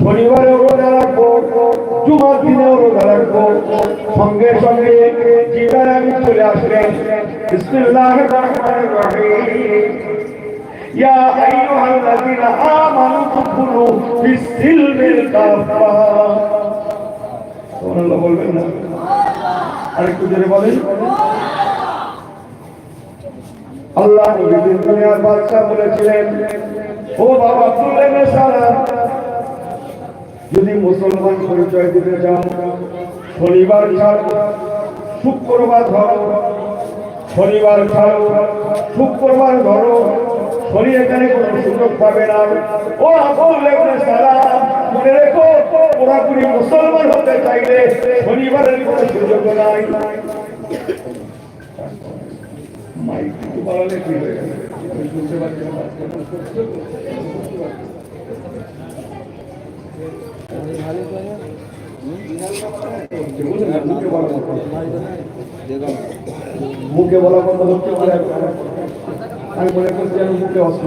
শনিবারে রোজা রাখব, জুমার দিনেও রোজা রাখব। সঙ্গে সঙ্গে জিগার আমি চলে আল্লাহ বলেছিলেন, ও বাবা, তুলে সালাম যদি মুসলমান পরিচয় দিতে চান শনিবার ছাড়ো, শুক্রবার ধরো, শনিবার ছাড়ো, শুক্রবার ধরো, শনি এখানে কোনো সুযোগ পাবে না। ও লেবনে সালাম, মনে রেখো পুরাপুরি মুসলমান হতে চাইলে শনিবারের কোনো সুযোগ নাই। মাইক মুখে বলা কথা হচ্ছে আমি মনে করছি আমি মুখে অস্ত্র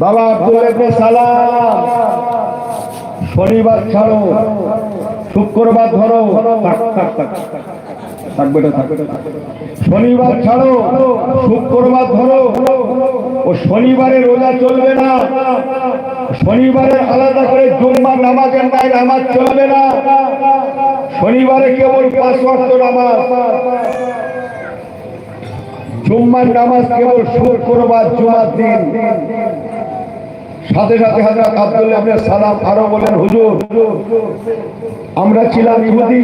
বাবা ইবনে সালাম। শনিবার ছাড়ো। শুক্রবার ধরো। থাক, থাক, থাক। থাক বেটা, থাক। শনিবার ছাড়ো। শুক্রবার ধরো। ও শনিবারে রোজা চলবে না। শনিবারে আলাদা করে জুম্মার নামাজের নাই নামাজ চলবে না। শনিবারে কেবল পাঁচ নামাজ। জুম্মার নামাজ কেবল শুক্রবার জুমার দিন। সাথে সাথে হাজরত আব্দুল্লাহ আপনার সালাম আরও বলেন, হুজুর, আমরা ছিলাম ইহুদি।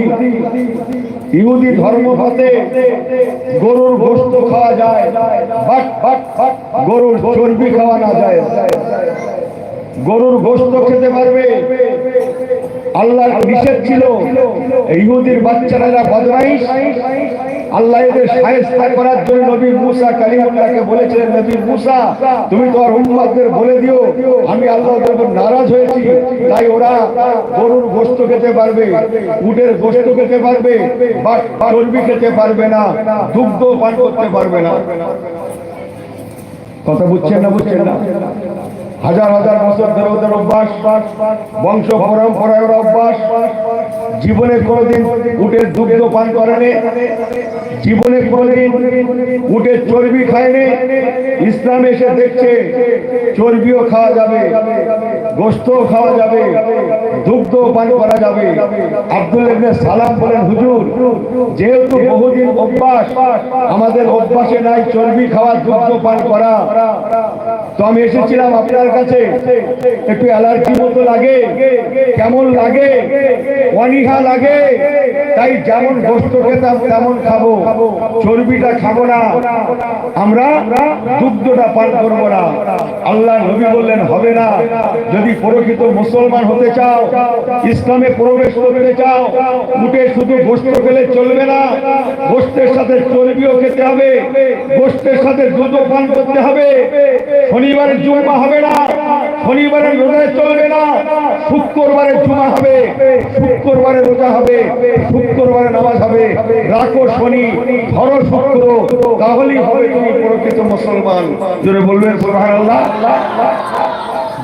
ইহুদি ধর্মপথে গরুর গোস্ত খাওয়া যায়, বাট বাট গরুর চর্বি খাওয়া না যায়। গরুর গোস্ত খেতে পারবে আল্লাহর নিষেধ ছিল। ইহুদির বাচ্চারা এরা বদমাইশ, আল্লাহ এদের সাহেস্তা করার জন্য নবী মুসা কালিমুল্লাহকে বলেছিলেন, নবী মুসা, তুমি তো আর উম্মাদের বলে দিও, আমি আল্লাহ নারাজ হয়েছি, তাই ওরা গরুর গোশত খেতে পারবে, উটের গোশত খেতে পারবে, বা চর্বি খেতে পারবে না, দুগ্ধ পান করতে পারবে না। কথা বুঝছেন না বুঝছেন না? হাজার হাজার বছর ধরে ওদের অভ্যাস, বংশ পরম্পরায় ওরা অভ্যাস। জীবনে কোনোদিন উটের দুগ্ধ পান করেনি, জীবনে কোনোদিন উটের চর্বি খায়নি। ইসলাম এসে দেখছে চর্বিও খাওয়া যাবে গোস্ত খাওয়া যাবে দুগ্ধ পান করা যাবে। আব্দুল সালাম বলেন, হুজুর, যেহেতু বহুদিন অভ্যাস, আমাদের অভ্যাসে নাই চর্বি খাওয়া, দুগ্ধ পান করা। তো আমি এসেছিলাম আপনার কাছে। একটু অ্যালার্জি মতো লাগে, কেমন লাগে, অনীহা লাগে, তাই যেমন গোস্ত খেতাম তেমন খাব। চর্বিটা খাব না। আমরা দুগ্ধটা পান করব না। আল্লাহ নবী বললেন, হবে না। যদি প্রকৃত মুসলমান হতে চাও, ইসলামে প্রবেশ করতে চাও, উঠে শুধু গোস্ত খেলে চলবে না। গোস্তের সাথে চর্বিও খেতে হবে। গোস্তের সাথে দুধও পান করতে হবে। শনিবারের জুম্মা হবে না। শনিবারের রোজা চলবে না। শুক্রবারের জুমা হবে। শুক্রবারে রোজা হবে। শুক্রবারে নামাজ হবে। রাখো শনি, ধরো শুক্র, তাহলেই হবে তুমি প্রকৃত মুসলমান। জোরে বলবেন, সুবহানাল্লাহ।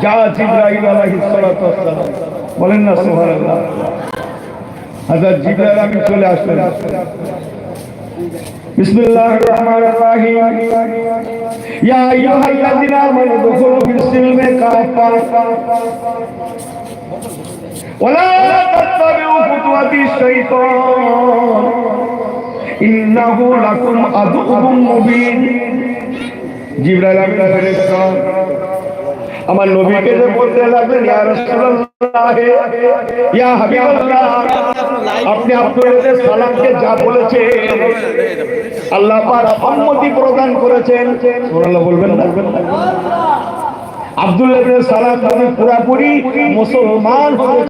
যা জিব্রাইল আলাইহিস বলেন না, সুবহানাল্লাহ। হাজার জিব্রাইল আমি চলে আসলেন। بسم الله الرحمن الرحيم يا أيها الذين آمنوا ادخلوا في السلم كافة ولا تتبعوا خطوات الشيطان إنه لكم عدو مبين جبرائيل أمين فرشتہ আমার নবীকে যে বলতে লাগলেন, ইয়া রাসূলুল্লাহ, ইয়া হাবিবাল্লাহ, আপনি আপনাদের সালামকে যা বলেছে আল্লাহ পাক সম্মতি প্রদান করেছেন। সুবহানাল্লাহ বলবেন না? আব্দুল্লাহ ইবনে সালাম পুরোপুরি মুসলমান